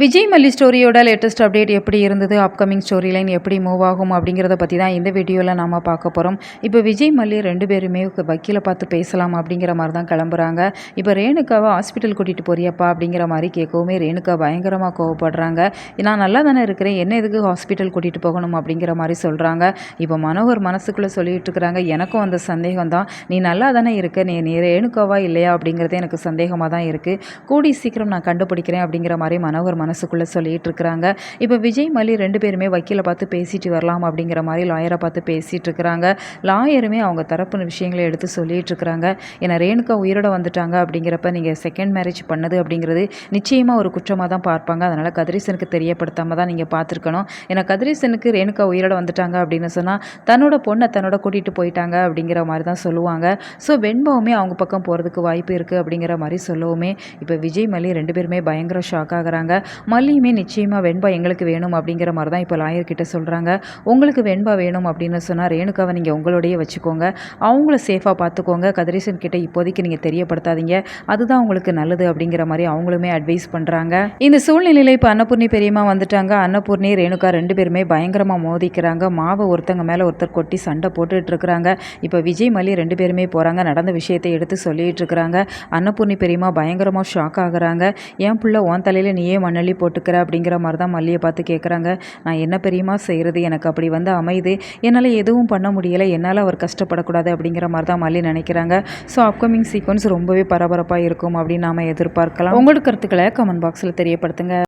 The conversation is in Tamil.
விஜய் மல்லி ஸ்டோரியோட லேட்டஸ்ட் அப்டேட் எப்படி இருந்தது? அப்கமிங் ஸ்டோரி லைன் எப்படி மூவ் ஆகும்? அப்படிங்கிறத பற்றி தான் இந்த வீடியோவில் நாம் பார்க்க போகிறோம் இப்போ விஜய் மல்லி ரெண்டு பேருமே வக்கீலை பார்த்து பேசலாம் அப்படிங்கிற மாதிரி தான் கிளம்புறாங்க. இப்போ ரேணுகாவை ஹாஸ்பிட்டல் கூட்டிகிட்டு போறியப்பா அப்படிங்கிற மாதிரி கேட்கவுமே ரேணுகா பயங்கரமாக கோவப்படுறாங்க. நான் நல்லா தானே இருக்கிறேன். என்ன எதுக்கு ஹாஸ்பிட்டல் கூட்டிகிட்டு போகணும் அப்படிங்கிற மாதிரி சொல்கிறாங்க இப்போ மனோகர் மனசுக்குள்ளே சொல்லிட்டு இருக்கிறாங்க. எனக்கும் அந்த சந்தேகம் தான். நீ நல்லா தானே இருக்க. நீ நீ ரேணுகாவா இல்லையா அப்படிங்கிறதே எனக்கு சந்தேகமாக தான் இருக்குது கூடி சீக்கிரம் நான் கண்டுபிடிக்கிறேன் அப்படிங்கிற மாதிரி மனோகர் மனசுக்குள்ளே சொல்லிட்டு இருக்கிறாங்க. இப்போ விஜய் மல்லி ரெண்டு பேருமே வக்கீலை பார்த்து பேசிட்டு வரலாம் அப்படிங்கிற மாதிரி லாயரை பார்த்து பேசிகிட்டு இருக்கிறாங்க. லாயருமே அவங்க தரப்பு விஷயங்களை எடுத்து சொல்லிட்டு இருக்கிறாங்க. ஏன்னா ரேணுகா உயிரோட வந்துட்டாங்க அப்படிங்கிறப்ப நீங்கள் செகண்ட் மேரேஜ் பண்ணது அப்படிங்கிறது நிச்சயமாக ஒரு குற்றமாக தான் பார்ப்பாங்க. அதனால் கதிரீசனுக்கு தெரியப்படுத்தாமல் தான் நீங்கள் பார்த்துருக்கணும். ஏன்னா கதிரீசனுக்கு ரேணுகா உயிரோட வந்துட்டாங்க அப்படின்னு சொன்னால் தன்னோட பொண்ணை தன்னோட கூட்டிகிட்டு போயிட்டாங்க அப்படிங்கிற மாதிரி தான் சொல்லுவாங்க. ஸோ வெண்பாவுமே அவங்க பக்கம் போகிறதுக்கு வாய்ப்பு இருக்குது அப்படிங்கிற மாதிரி சொல்லவுமே இப்போ விஜய் மல்லி ரெண்டு பேருமே பயங்கர ஷாக் ஆகுறாங்க. மல்லியுமே நிச்சயமாக வெண்பா எங்களுக்கு வேணும் அப்படிங்கிற மாதிரி தான் இப்போ லாயர்கிட்ட சொல்கிறாங்க உங்களுக்கு வெண்பா வேணும் அப்படின்னு சொன்னால் ரேணுகாவை நீங்கள் உங்களோடையே வச்சுக்கோங்க. அவங்கள சேஃபாக பார்த்துக்கோங்க கதிரேசன் கிட்ட இப்போதைக்கு நீங்கள் தெரியப்படுத்தாதீங்க. அதுதான் உங்களுக்கு நல்லது அப்படிங்கிற மாதிரி அவங்களுமே அட்வைஸ் பண்ணுறாங்க இந்த சூழ்நிலையில் இப்போ அன்னபூர்ணி பெரியம்மா வந்துட்டாங்க. அன்னபூர்ணி ரேணுகா ரெண்டு பேருமே பயங்கரமாக மோதிக்கிறாங்க. மாவை ஒருத்தங்க மேலே ஒருத்தர் கொட்டி சண்டை போட்டுட்டு இருக்கிறாங்க. இப்போ விஜய் மல்லி ரெண்டு பேருமே போகிறாங்க நடந்த விஷயத்தை எடுத்து சொல்லிட்டு இருக்கிறாங்க. அன்னபூர்ணி பெரியம்மா பயங்கரமாக ஷாக் ஆகுறாங்க. என் பிள்ளை உன் தலையில் நீயே மண்ணள்ளி போட்டுக்கிற அப்படிங்கிற மாதிரி தான் மல்லியை பார்த்து கேட்குறாங்க நான் என்ன பெரியமா செய்கிறது எனக்கு அப்படி வந்து அமையுது. என்னால் எதுவும் பண்ண முடியலை. என்னால் அவர் கஷ்டப்படக்கூடாது அப்படிங்கிற மாதிரி தான் மல்லி நினைக்கிறாங்க. ஸோ அப்கமிங் சீக்வன்ஸ் ரொம்பவே பரபரப்பாக இருக்கும் அப்படின்னு நாம் எதிர்பார்க்கலாம். உங்களுக்கு கருத்துக்களை கமெண்ட் பாக்ஸில் தெரியப்படுத்துங்க.